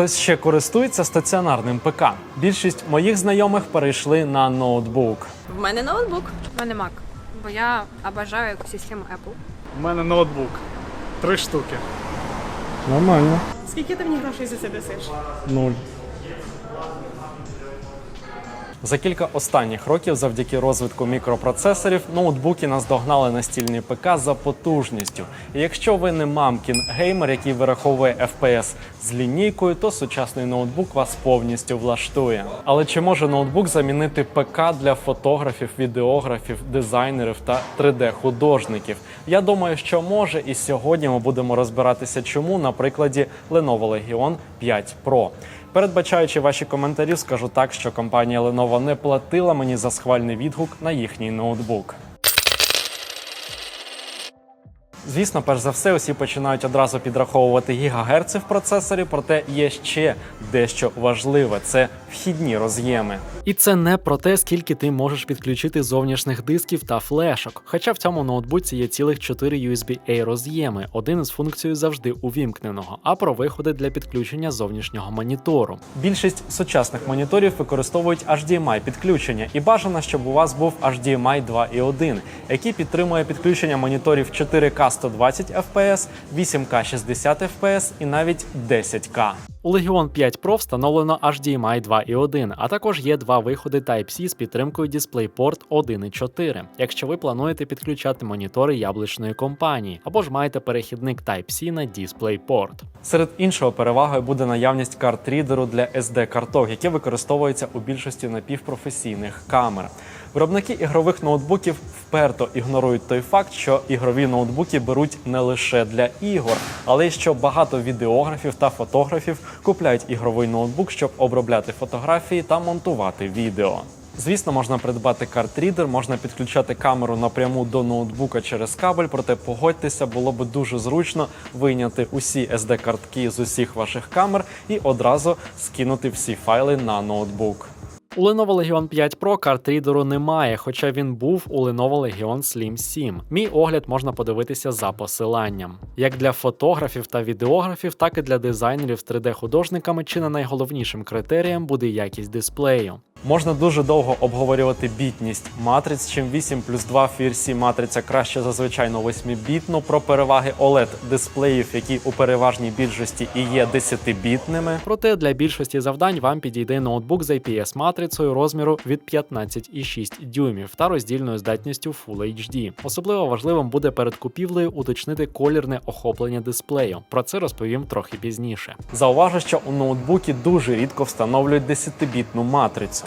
Хтось ще користується стаціонарним ПК. Більшість моїх знайомих перейшли на ноутбук. В мене ноутбук. в мене Mac, бо я обожаю систему Apple. У мене ноутбук. Три штуки. Нормально. Скільки ти мені грошей за це дасиш? Нуль. За кілька останніх років, завдяки розвитку мікропроцесорів, ноутбуки наздогнали настільні ПК за потужністю. І якщо ви не мамкін геймер, який вираховує FPS з лінійкою, то сучасний ноутбук вас повністю влаштує. Але чи може ноутбук замінити ПК для фотографів, відеографів, дизайнерів та 3D-художників? Я думаю, що може, і сьогодні ми будемо розбиратися, чому на прикладі Lenovo Legion 5 Pro. Передбачаючи ваші коментарі, скажу так, що компанія Lenovo не платила мені за схвальний відгук на їхній ноутбук. Звісно, перш за все, усі починають одразу підраховувати гігагерци в процесорі, проте є ще дещо важливе це вхідні роз'єми. І це не про те, скільки ти можеш підключити зовнішніх дисків та флешок. Хоча в цьому ноутбуці є цілих 4 USB-A роз'єми, один із функцією завжди увімкненого, а про виходи для підключення зовнішнього монітору. Більшість сучасних моніторів використовують HDMI підключення, і бажано, щоб у вас був HDMI 2.1, який підтримує підключення моніторів 4К 120 FPS, 8К 60 FPS і навіть 10К. У Legion 5 Pro встановлено HDMI 2.1, а також є два виходи Type-C з підтримкою DisplayPort 1.4, якщо ви плануєте підключати монітори яблучної компанії, або ж маєте перехідник Type-C на DisplayPort. Серед іншого перевагою буде наявність карт-рідеру для SD-карток, які використовуються у більшості напівпрофесійних камер. Виробники ігрових ноутбуків вперто ігнорують той факт, що ігрові ноутбуки беруть не лише для ігор, але й що багато відеографів та фотографів купляють ігровий ноутбук, щоб обробляти фотографії та монтувати відео. Звісно, можна придбати карт-рідер, можна підключати камеру напряму до ноутбука через кабель, проте погодьтеся, було би дуже зручно вийняти усі SD-картки з усіх ваших камер і одразу скинути всі файли на ноутбук. У Lenovo Legion 5 Pro карт-рідеру немає, хоча він був у Lenovo Legion Slim 7. Мій огляд можна подивитися за посиланням. Як для фотографів та відеографів, так і для дизайнерів з 3D-художниками чи не найголовнішим критерієм буде якість дисплею. Можна дуже довго обговорювати бітність матриць. Чим 8 плюс 2 FRC матриця краще за звичайну 8-бітну, про переваги OLED дисплеїв, які у переважній більшості і є 10-бітними. Проте для більшості завдань вам підійде ноутбук з IPS матрицею розміру від 15,6 дюймів та роздільною здатністю Full HD. Особливо важливим буде перед купівлею уточнити колірне охоплення дисплею. Про це розповім трохи пізніше. Зауважу, що у ноутбукі дуже рідко встановлюють 10-бітну матрицю.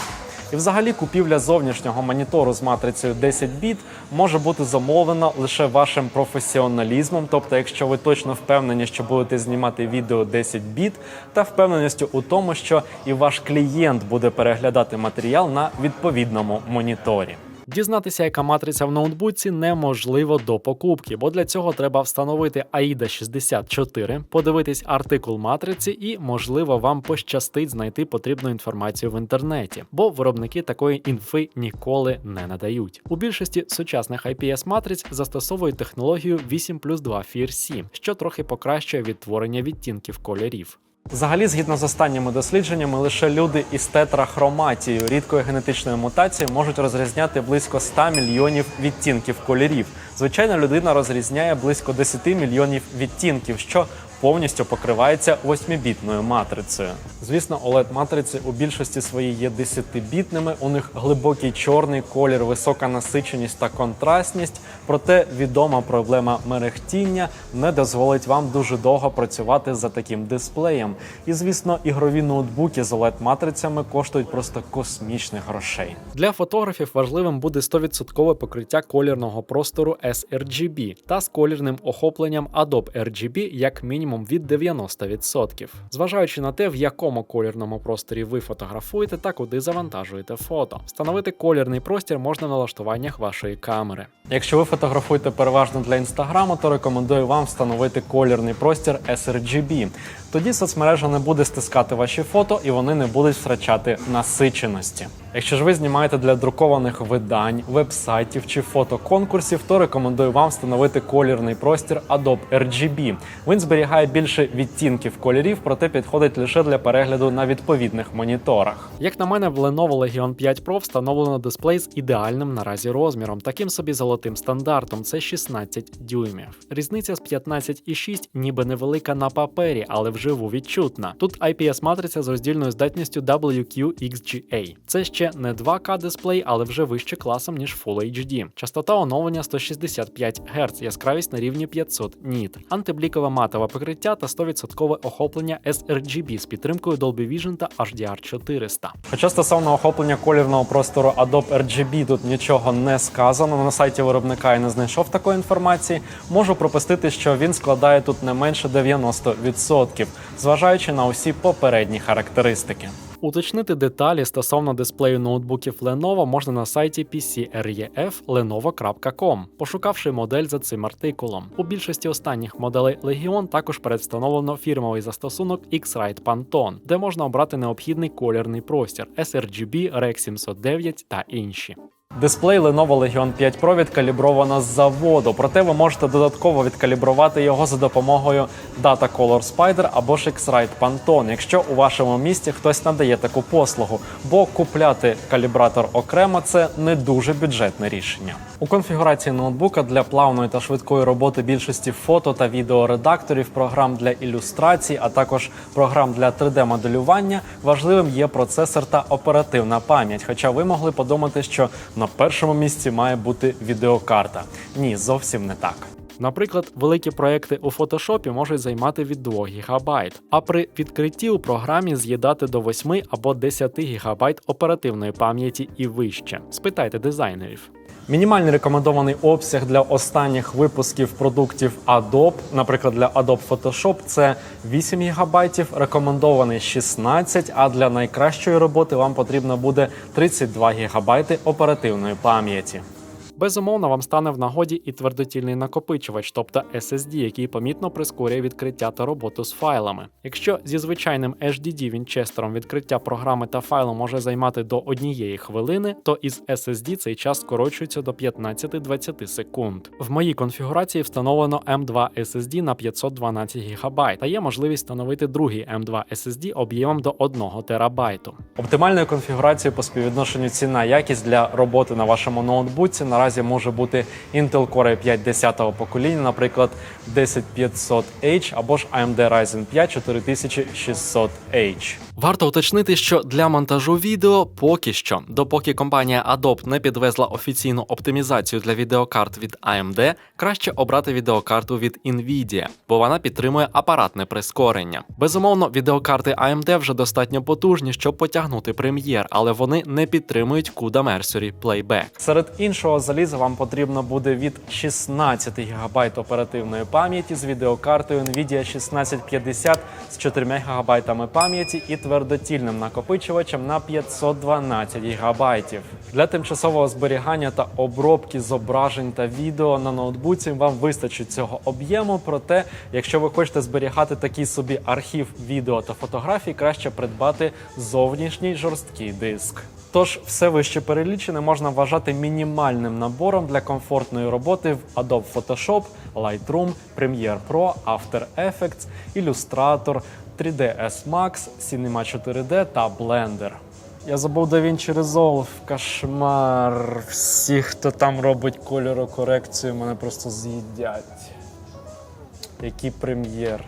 І взагалі купівля зовнішнього монітору з матрицею 10 біт може бути замовлена лише вашим професіоналізмом, тобто, якщо ви точно впевнені, що будете знімати відео 10 біт, та впевненістю у тому, що і ваш клієнт буде переглядати матеріал на відповідному моніторі. Дізнатися, яка матриця в ноутбуці, неможливо до покупки, бо для цього треба встановити AIDA 64, подивитись артикул матриці, і, можливо, вам пощастить знайти потрібну інформацію в інтернеті, бо виробники такої інфи ніколи не надають. У більшості сучасних IPS матриць застосовують технологію 8 плюс 2 FRC, що трохи покращує відтворення відтінків кольорів. Взагалі, згідно з останніми дослідженнями, лише люди із тетрахроматією рідкої генетичної мутації можуть розрізняти близько 100 мільйонів відтінків кольорів. Звичайна людина розрізняє близько 10 мільйонів відтінків, що повністю покривається 8-бітною матрицею. Звісно, oled матриці у більшості своїй є 10-бітними. У них глибокий чорний колір, висока насиченість та контрастність. Проте відома проблема мерехтіння не дозволить вам дуже довго працювати за таким дисплеєм. І звісно, ігрові ноутбуки з oled матрицями коштують просто космічних грошей. Для фотографів важливим буде 100% покриття колірного простору sRGB та з колірним охопленням Adobe RGB як мінімум від 90%. Зважаючи на те, в якому колірному просторі ви фотографуєте та куди завантажуєте фото. Встановити колірний простір можна в налаштуваннях вашої камери. Якщо ви фотографуєте переважно для інстаграму, то рекомендую вам встановити колірний простір sRGB. Тоді соцмережа не буде стискати ваші фото і вони не будуть втрачати насиченості. Якщо ж ви знімаєте для друкованих видань, вебсайтів чи фотоконкурсів, то рекомендую вам встановити колірний простір Adobe RGB. Він зберігає більше відтінків кольорів, проте підходить лише для перегляду на відповідних моніторах. Як на мене, в Lenovo Legion 5 Pro встановлено дисплей з ідеальним наразі розміром, таким собі золотим стандартом. Це 16 дюймів. Різниця з 15,6 ніби невелика на папері, але вживу відчутна. Тут IPS-матриця з роздільною здатністю WQXGA. Це ще не 2К дисплей, але вже вище класом, ніж Full HD. Частота оновлення 165 Гц, яскравість на рівні 500 ніт, антиблікове матове покриття та 100% охоплення sRGB з підтримкою Dolby Vision та HDR400. Хоча стосовно охоплення колірного простору Adobe RGB тут нічого не сказано, на сайті виробника я не знайшов такої інформації. Можу пропустити, що він складає тут не менше 90%, зважаючи на усі попередні характеристики. Уточнити деталі стосовно дисплею ноутбуків Lenovo можна на сайті pcref.lenovo.com, пошукавши модель за цим артикулом. У більшості останніх моделей Legion також представлено фірмовий застосунок X-Rite Pantone, де можна обрати необхідний колірний простір sRGB, Rec 709 та інші. Дисплей Lenovo Legion 5 Pro відкалібровано з заводу, проте ви можете додатково відкалібрувати його за допомогою Data Color Spider або ж X-Rite Pantone, якщо у вашому місті хтось надає таку послугу, бо купляти калібратор окремо це не дуже бюджетне рішення. У конфігурації ноутбука для плавної та швидкої роботи більшості фото та відеоредакторів, програм для ілюстрацій, а також програм для 3D-моделювання важливим є процесор та оперативна пам'ять. Хоча ви могли подумати, що на першому місці має бути відеокарта. Ні, зовсім не так. Наприклад, великі проекти у фотошопі можуть займати від 2 ГБ, а при відкритті у програмі з'їдати до 8 або 10 ГБ оперативної пам'яті і вище. Спитайте дизайнерів. Мінімальний рекомендований обсяг для останніх випусків продуктів Adobe, наприклад, для Adobe Photoshop, це 8 ГБ, рекомендований 16, а для найкращої роботи вам потрібно буде 32 ГБ оперативної пам'яті. Безумовно, вам стане в нагоді і твердотільний накопичувач, тобто SSD, який помітно прискорює відкриття та роботу з файлами. Якщо зі звичайним HDD вінчестером відкриття програми та файлу може займати до однієї хвилини, то із SSD цей час скорочується до 15-20 секунд. В моїй конфігурації встановлено M2 SSD на 512 ГБ, та є можливість встановити другий M2 SSD об'ємом до 1 терабайту. Оптимальною конфігурацією по співвідношенню ціна якість для роботи на вашому ноутбуці наразі може бути Intel Core 5 10-го покоління, наприклад, 10500H або ж AMD Ryzen 5 4600H. Варто уточнити, що для монтажу відео поки що, допоки компанія Adobe не підвезла офіційну оптимізацію для відеокарт від AMD, краще обрати відеокарту від Nvidia, бо вона підтримує апаратне прискорення. Безумовно, відеокарти AMD вже достатньо потужні, щоб потягнути Premiere, але вони не підтримують CUDA Mercury Playback. Серед іншого заліза вам потрібно буде від 16 ГБ оперативної пам'яті з відеокартою Nvidia 1650 з 4 ГБ пам'яті і твердотільним накопичувачем на 512 ГБ. Для тимчасового зберігання та обробки зображень та відео на ноутбуці вам вистачить цього об'єму. Проте, якщо ви хочете зберігати такий собі архів відео та фотографій, краще придбати зовнішній жорсткий диск. Тож все вище перелічене можна вважати мінімальним набором для комфортної роботи в Adobe Photoshop, Lightroom, Premiere Pro, After Effects, Illustrator, 3ds Max, Cinema 4D та Blender. Я забув DaVinci Resolve, кошмар. Всі, хто там робить кольорокорекцію, мене просто з'їдять. Який прем'єр?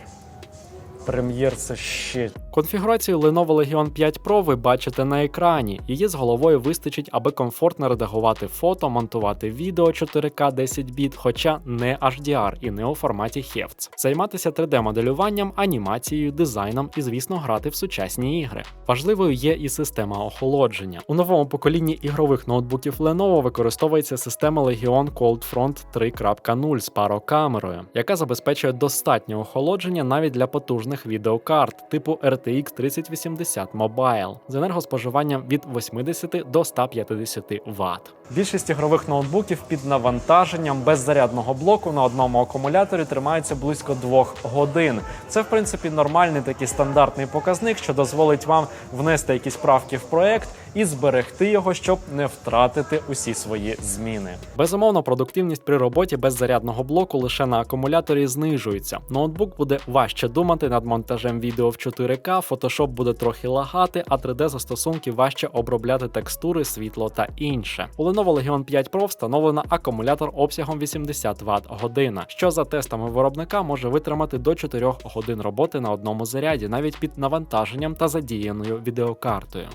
Прем'єр це ще. Конфігурацію Lenovo Legion 5 Pro ви бачите на екрані. Її з головою вистачить, аби комфортно редагувати фото, монтувати відео 4К 10 біт, хоча не HDR і не у форматі HEVC. Займатися 3D-моделюванням, анімацією, дизайном і, звісно, грати в сучасні ігри. Важливою є і система охолодження. У новому поколінні ігрових ноутбуків Lenovo використовується система Legion Cold Front 3.0 з парокамерою, яка забезпечує достатнє охолодження навіть для потужних відеокарт типу RTX 3080 Mobile з енергоспоживанням від 80 до 150 Вт. Більшість ігрових ноутбуків під навантаженням без зарядного блоку на одному акумуляторі тримається близько 2 годин. Це в принципі нормальний такий стандартний показник, що дозволить вам внести якісь правки в проект і зберегти його, щоб не втратити усі свої зміни. Безумовно, продуктивність при роботі без зарядного блоку лише на акумуляторі знижується. Ноутбук буде важче думати над монтажем відео в 4К, Photoshop буде трохи лагати, а 3D застосунки важче обробляти текстури, світло та інше. У Lenovo Legion 5 Pro встановлено акумулятор обсягом 80 Вт година, що за тестами виробника може витримати до 4 годин роботи на одному заряді, навіть під навантаженням та задіяною відеокартою.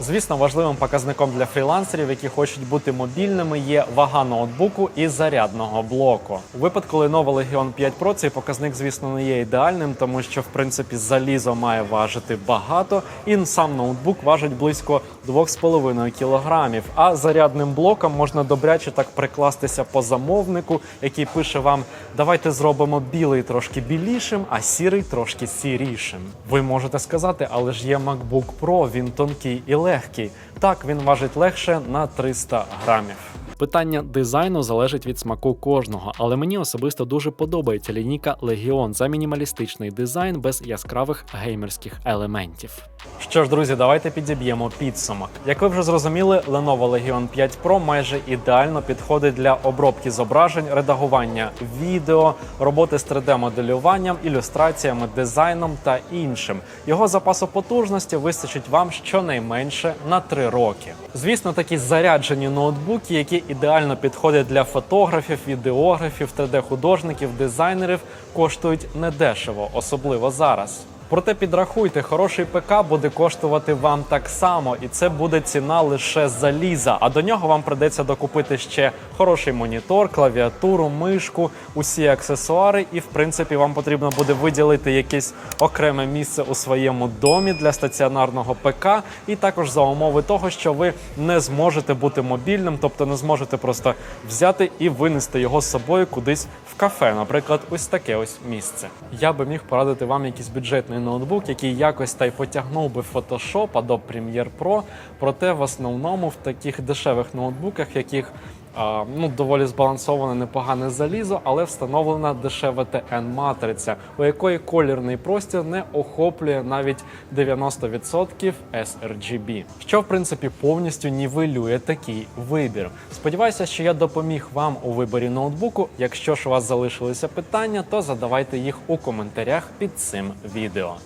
Звісно, важливим показником для фрілансерів, які хочуть бути мобільними, є вага ноутбуку і зарядного блоку. У випадку Lenovo Legion 5 Pro цей показник, звісно, не є ідеальним, тому що в принципі залізо має важити багато, і сам ноутбук важить близько 2,5 кг. А зарядним блоком можна добряче так прикластися по замовнику, який пише вам: давайте зробимо білий трошки білішим, а сірий трошки сірішим. Ви можете сказати, але ж є MacBook Pro, він тонкий і легкий. Так, він важить легше на 300 грамів. Питання дизайну залежить від смаку кожного, але мені особисто дуже подобається лінійка Legion за мінімалістичний дизайн без яскравих геймерських елементів. Що ж, друзі, давайте підіб'ємо підсумок. Як ви вже зрозуміли, Lenovo Legion 5 Pro майже ідеально підходить для обробки зображень, редагування відео, роботи з 3D-моделюванням, ілюстраціями, дизайном та іншим. Його запасу потужності вистачить вам щонайменше на 3 роки. Звісно, такі заряджені ноутбуки, які ідеально підходять для фотографів, відеографів, 3D-художників, дизайнерів, коштують недешево, особливо зараз. Проте підрахуйте, хороший ПК буде коштувати вам так само, і це буде ціна лише заліза. А до нього вам придеться докупити ще хороший монітор, клавіатуру, мишку, усі аксесуари. І в принципі вам потрібно буде виділити якесь окреме місце у своєму домі для стаціонарного ПК, і також за умови того, що ви не зможете бути мобільним, тобто не зможете просто взяти і винести його з собою кудись в кафе, наприклад, ось таке ось місце. Я би міг порадити вам якийсь бюджетний ноутбук, який якось та й потягнув би Photoshop, Adobe Premiere Pro, проте в основному в таких дешевих ноутбуках, яких ну, доволі збалансоване непогане залізо, але встановлена дешева TN-матриця, у якої колірний простір не охоплює навіть 90% sRGB, що в принципі повністю нівелює такий вибір. Сподіваюся, що я допоміг вам у виборі ноутбуку. Якщо ж у вас залишилися питання, то задавайте їх у коментарях під цим відео.